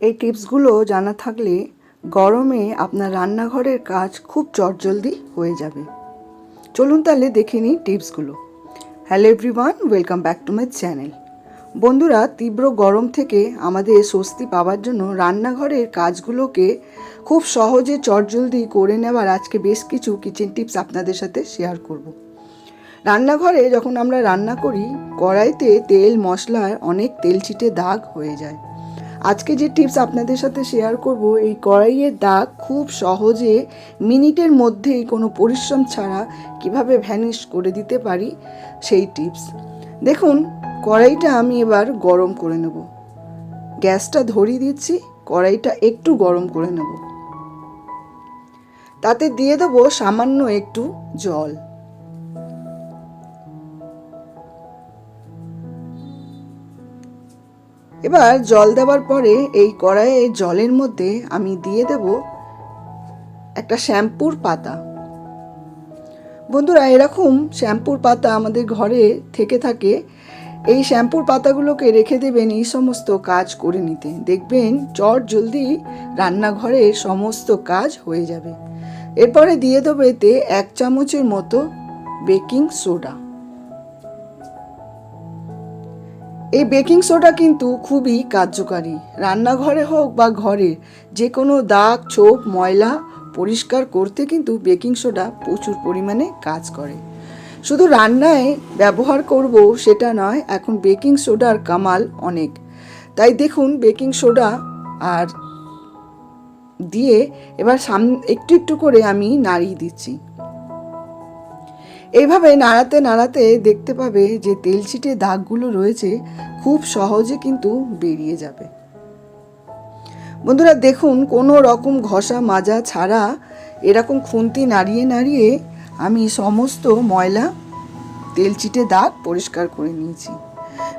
এই টিপসগুলো জানা থাকলে গরমে আপনার রান্নাঘরের কাজ খুব চটজলদি হয়ে যাবে। চলুন তাহলে দেখে নিই টিপসগুলো। Hello everyone welcome back to my channel বন্ধুরা, তীব্র গরম থেকে আমাদের স্বস্তি পাওয়ার জন্য রান্নাঘরের কাজগুলোকে খুব সহজে চটজলদি করে নেওয়ার আজকে বেশ কিছু কিচেন টিপস আপনাদের সাথে শেয়ার করব। রান্নাঘরে যখন আমরা রান্না করি, কড়াইতে তেল মশলায় অনেক তেল ছিটে দাগ হয়ে যায়। আজকে যে টিপস আপনাদের সাথে শেয়ার করব, এই কড়াইয়ের দাগ খুব সহজে মিনিটের মধ্যেই কোনো পরিশ্রম ছাড়া কীভাবে ভ্যানিশ করে দিতে পারি, সেই টিপস। দেখুন, কড়াইটা আমি এবার গরম করে নেব। গ্যাসটা ধরিয়ে দিচ্ছি, কড়াইটা একটু গরম করে নেব। তাতে দিয়ে দেবো সামান্য একটু জল। এবার জল দেওয়ার পরে এই কড়াইয়ে জলের মধ্যে আমি দিয়ে দেব একটা শ্যাম্পুর পাতা। বন্ধুরা, এরকম শ্যাম্পুর পাতা আমাদের ঘরে থেকে থাকে। এই শ্যাম্পুর পাতাগুলোকে রেখে দেবেন এই সমস্ত কাজ করে নিতে। দেখবেন চট জলদি রান্নাঘরের সমস্ত কাজ হয়ে যাবে। এরপরে দিয়ে দেবো এতে এক চামচের মতো বেকিং সোডা। এই বেকিং সোডা কিন্তু খুবই কার্যকারী। রান্নাঘরে হোক বা ঘরে যে কোনো দাগ, ছোপ, ময়লা পরিষ্কার করতে কিন্তু বেকিং সোডা প্রচুর পরিমাণে কাজ করে। শুধু রান্নায় ব্যবহার করব সেটা নয়, এখন বেকিং সোডার কামাল অনেক। তাই দেখুন বেকিং সোডা আর দিয়ে এবার সামনে একটু একটু করে আমি নাড়িয়ে দিচ্ছি। এইভাবে নাড়াতে নাড়াতে দেখতে পাবে যে তেল ছিটে দাগগুলো রয়েছে, খুব সহজে কিন্তু বেরিয়ে যাবে। বন্ধুরা, দেখুন, কোনো রকম ঘষা মাজা ছাড়া এরকম খুন্তি নাড়িয়ে নাড়িয়ে আমি সমস্ত ময়লা তেল চিটে দাগ পরিষ্কার করে নিয়েছি।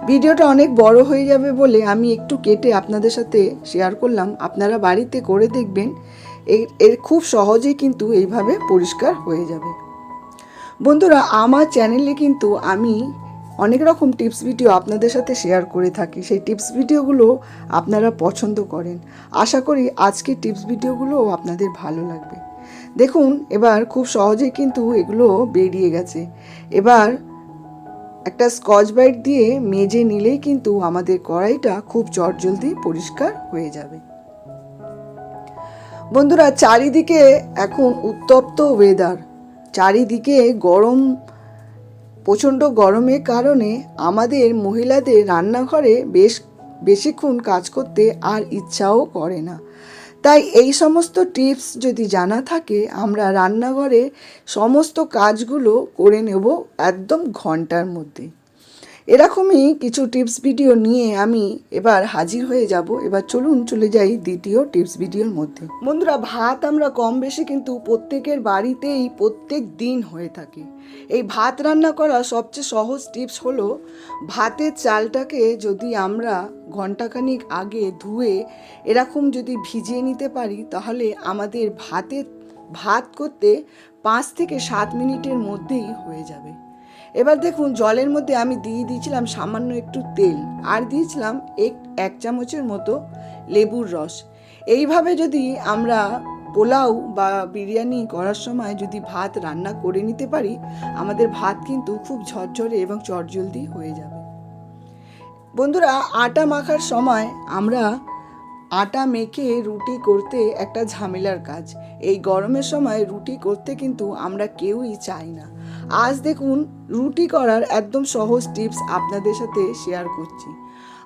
ভিডিওটা অনেক বড় হয়ে যাবে বলে আমি একটু কেটে আপনাদের সাথে শেয়ার করলাম। আপনারা বাড়িতে করে দেখবেন, এর এর খুব সহজেই কিন্তু এইভাবে পরিষ্কার হয়ে যাবে। বন্ধুরা, আমার চ্যানেলে কিন্তু আমি অনেক রকম টিপস ভিডিও আপনাদের সাথে শেয়ার করে থাকি। সেই টিপস ভিডিওগুলো আপনারা পছন্দ করেন। আশা করি আজকে টিপস ভিডিওগুলোও আপনাদের ভালো লাগবে। দেখুন, এবার খুব সহজেই কিন্তু এগুলো বেরিয়ে গেছে। এবার একটা স্কচ ব্রাইট দিয়ে মেজে নিলেই কিন্তু আমাদের কড়াইটা খুব চটজলদি পরিষ্কার হয়ে যাবে। বন্ধুরা, চারিদিকে এখন উত্তপ্ত ওয়েদার চারিদিকে গরম, প্রচণ্ড গরমের কারণে আমাদের মহিলাদের রান্নাঘরে বেশ, বেশিক্ষণ কাজ করতে আর ইচ্ছাও করে না। তাই এই সমস্ত টিপস যদি জানা থাকে, আমরা রান্নাঘরে সমস্ত কাজগুলো করে নেব একদম ঘণ্টার মধ্যে। এরকমই কিছু টিপস ভিডিও নিয়ে আমি এবার হাজির হয়ে যাব। এবার চলুন চলে যাই দ্বিতীয় টিপস ভিডিওর মধ্যে। বন্ধুরা, ভাত আমরা কম বেশি কিন্তু প্রত্যেকের বাড়িতেই প্রত্যেক দিন হয়ে থাকে। এই ভাত রান্না করা সবচেয়ে সহজ টিপস হলো, ভাতের চালটাকে যদি আমরা ঘন্টাখানিক আগে ধুয়ে এরকম যদি ভিজিয়ে নিতে পারি, তাহলে আমাদের ভাতের, ভাত করতে পাঁচ থেকে সাত মিনিটের মধ্যেই হয়ে যাবে। এবার দেখুন, জলের মধ্যে আমি দিয়ে দিয়েছিলাম সামান্য একটু তেল আর দিয়েছিলাম এক এক চামচের মতো লেবুর রস। এইভাবে যদি আমরা পোলাও বা বিরিয়ানি করার সময় যদি ভাত রান্না করে নিতে পারি, আমাদের ভাত কিন্তু খুব ঝরঝরে এবং চটজলদি হয়ে যাবে। বন্ধুরা, আটা মাখার সময় আমরা আটা মেখে রুটি করতে একটা ঝামেলার কাজ। এই গরমের সময় রুটি করতে কিন্তু আমরা কেউই চাই না। আজ দেখুন রুটি করার একদম সহজ টিপস আপনাদের সাথে শেয়ার করছি।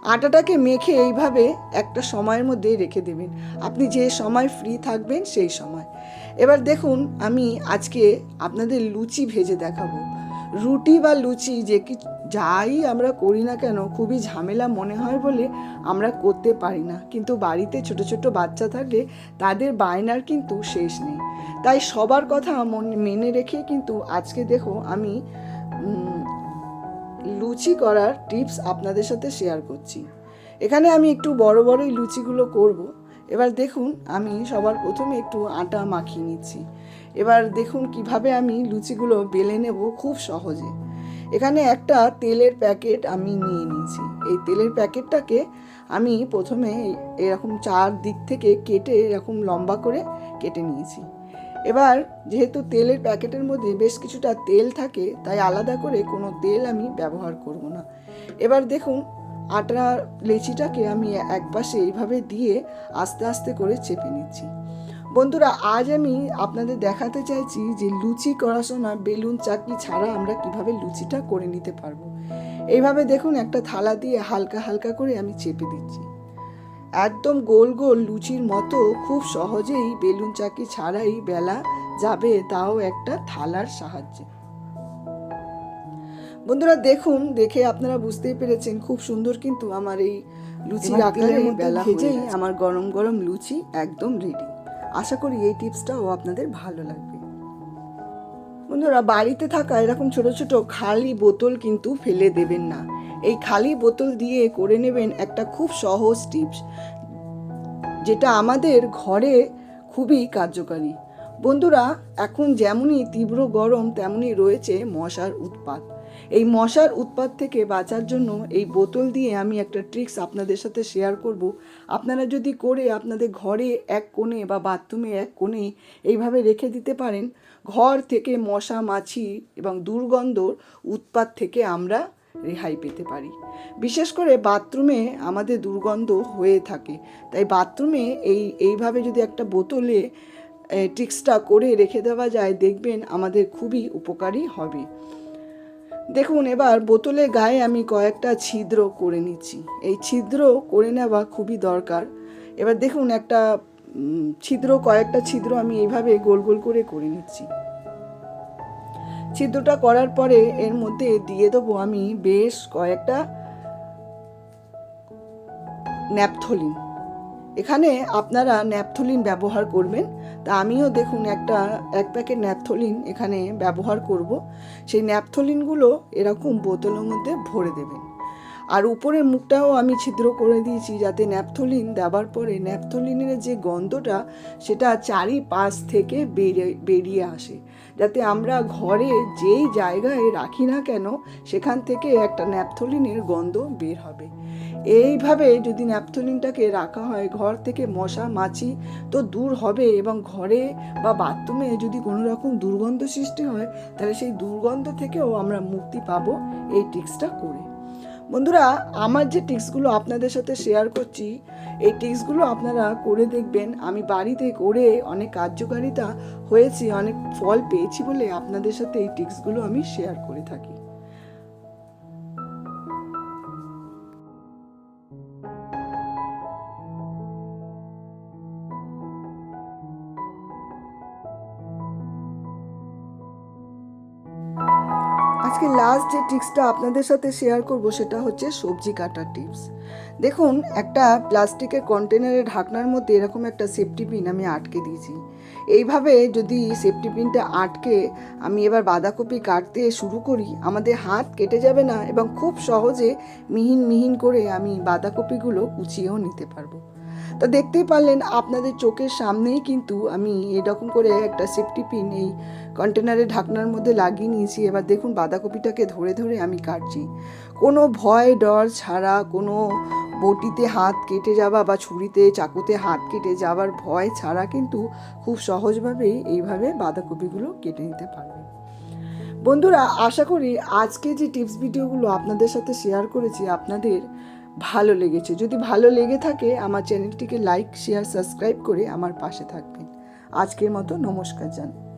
আটাটাকে মেখে এইভাবে একটা সময়ের মধ্যে রেখে দেবেন। আপনি যে সময় ফ্রি থাকবেন সেই সময়। এবার দেখুন আমি আজকে আপনাদের লুচি ভেজে দেখাবো। রুটি বা লুচি যে কি যাই আমরা করি না কেন, খুবই ঝামেলা মনে হয় বলে আমরা করতে পারি না। কিন্তু বাড়িতে ছোট ছোট বাচ্চা থাকলে তাদের বায়নার কিন্তু শেষ নেই। তাই সবার কথা মন- রেখে কিন্তু আজকে দেখো আমি লুচি করার টিপস আপনাদের সাথে শেয়ার করছি। এখানে আমি একটু বড় বড়ই লুচিগুলো করব। এবার দেখুন আমি সবার প্রথমে একটু আটা মাখিয়ে নিচ্ছি। এবার দেখুন কীভাবে আমি লুচিগুলো বেলে নেব খুব সহজে। এখানে একটা তেলের প্যাকেট আমি নিয়ে নিয়েছি। এই তেলের প্যাকেটটাকে আমি প্রথমে এরকম চার দিক থেকে কেটে এরকম লম্বা করে কেটে নিয়েছি। এবার যেহেতু তেলের প্যাকেটের মধ্যে বেশ কিছুটা তেল থাকে, তাই আলাদা করে কোনো তেল আমি ব্যবহার করব না। এবার দেখুন আটা লেচিটাকে আমি একপাশে এইভাবে দিয়ে আস্তে আস্তে করে চেপে নিচ্ছি। বন্ধুরা আজ আমি আপনাদের দেখাতে চাইছি যে লুচি করার সময় বেলুন চাকি ছাড়া আমরা কীভাবে লুচিটা করে নিতে পারব। এইভাবে দেখুন একটা থালা দিয়ে হালকা হালকা করে আমি চেপে দিচ্ছি। একদম গোল গোল লুচির মতো খুব সহজেই বেলুন চাকি ছাড়াই বেলা যাবে তাও একটা থালার সাহায্যে। বন্ধুরা দেখুন দেখে আপনারা বুঝতেই পেরেছেন খুব সুন্দর কিন্তু আমার এই লুচির আকারে বেলা ভেজেই আমার গরম গরম লুচি একদম রেডি আশা করি এই টিপসটাও আপনাদের ভালো লাগবে। বন্ধুরা, বাড়িতে থাকা এরকম ছোট ছোট খালি বোতল কিন্তু ফেলে দেবেন না। এই খালি বোতল দিয়ে করে নেবেন একটা খুব সহজ টিপস, যেটা আমাদের ঘরে খুবই কার্যকারী। বন্ধুরা, এখন যেমনই তীব্র গরম, তেমনই রয়েছে মশার উৎপাত। এই মশার উৎপাত থেকে বাঁচার জন্য এই বোতল দিয়ে আমি একটা ট্রিক্স আপনাদের সাথে শেয়ার করব। আপনারা যদি করে আপনাদের ঘরে এক কোণে বা বাথরুমে এক কোণে এইভাবে রেখে দিতে পারেন, ঘর থেকে মশা, মাছি এবং দুর্গন্ধর উৎপাত থেকে আমরা রেহাই পেতে পারি। বিশেষ করে বাথরুমে আমাদের দুর্গন্ধ হয়ে থাকে। তাই বাথরুমে এই, এইভাবে যদি একটা বোতলে ট্রিক্সটা করে রেখে দেওয়া যায়, দেখবেন আমাদের খুবই উপকারী হবে। দেখুন, এবার বোতলের গায়ে আমি কয়েকটা ছিদ্র করে নিচ্ছি। এই ছিদ্র করে নেওয়া খুবই দরকার। এবার দেখুন, একটা ছিদ্র, কয়েকটা ছিদ্র আমি এইভাবে গোল গোল করে করে নিচ্ছি। ছিদ্রটা করার পরে এর মধ্যে দিয়ে দেবো আমি বেশ কয়েকটা ন্যাপথলিন। এখানে আপনারা ন্যাপথলিন ব্যবহার করবেন। তা আমিও দেখুন একটা, এক প্যাকেট ন্যাপথলিন এখানে ব্যবহার করব। সেই ন্যাপথলিনগুলো এরকম বোতলের মধ্যে ভরে দেবেন। আর উপরের মুখটাও আমি ছিদ্র করে দিয়েছি যাতে ন্যাপথলিন দেওয়ার পরে ন্যাপথলিনের যে গন্ধটা সেটা চারিপাশ থেকে বেরিয়ে বেরিয়ে আসে। যাতে আমরা ঘরে যেই জায়গায় রাখি না কেন, সেখান থেকে একটা ন্যাপথলিনের গন্ধ বের হবে। এইভাবে যদি ন্যাপথলিনটাকে রাখা হয়, ঘর থেকে মশা, মাছি তো দূর হবে এবং ঘরে বা বাথরুমে যদি কোনো রকম দুর্গন্ধ সৃষ্টি হয়, তাহলে সেই দুর্গন্ধ থেকেও আমরা মুক্তি পাবো এই টিক্সটা করে। বন্ধুরা, আমার যে টিপসগুলো আপনাদের সাথে শেয়ার করছি, এই টিপসগুলো আপনারা করে দেখবেন। আমি বাড়িতে করে অনেক কার্যকারিতা হয়েছি, অনেক ফল পেয়েছি বলে আপনাদের সাথে এই টিপসগুলো আমি শেয়ার করে থাকি। আজকে লাস্ট যে টিপসটা আপনাদের সাথে শেয়ার করব সেটা হচ্ছে সবজি কাটার টিপস দেখুন, একটা প্লাস্টিকের কন্টেনারের ঢাকনার মধ্যে এরকম একটা সেফটি পিন আমি আটকে দিয়েছি। এইভাবে যদি সেফটি পিনটা আটকে আমি এবার বাঁধাকপি কাটতে শুরু করি, আমাদের হাত কেটে যাবে না এবং খুব সহজে মিহিন মিহিন করে আমি বাঁধাকপিগুলো কুচিয়েও নিতে পারব। তা দেখতেই পারলেন আপনাদের চোখের সামনেই কিন্তু আমি এরকম করে একটা সেফটি পিন এই কন্টেনারের ঢাকনার মধ্যে লাগিয়ে নিয়েছি। এবার দেখুন বাঁধাকপিটাকে ধরে ধরে আমি কাটছি। কোনো ভয়, ডর ছাড়া কোনো বটিতে হাত কেটে যাওয়া বা ছুরিতে, চাকুতে হাত কেটে যাওয়ার ভয় ছাড়া কিন্তু খুব সহজভাবেই এইভাবে বাঁধাকপিগুলো কেটে নিতে পারবেন বন্ধুরা, আশা করি আজকে যে টিপস ভিডিওগুলো আপনাদের সাথে শেয়ার করেছি, আপনাদের ভালো লেগেছে। যদি ভালো লেগে থাকে, আমার চ্যানেলটিকে লাইক শেয়ার সাবস্ক্রাইব করে আমার পাশে থাকবেন। আজকের মতো নমস্কার জানাই।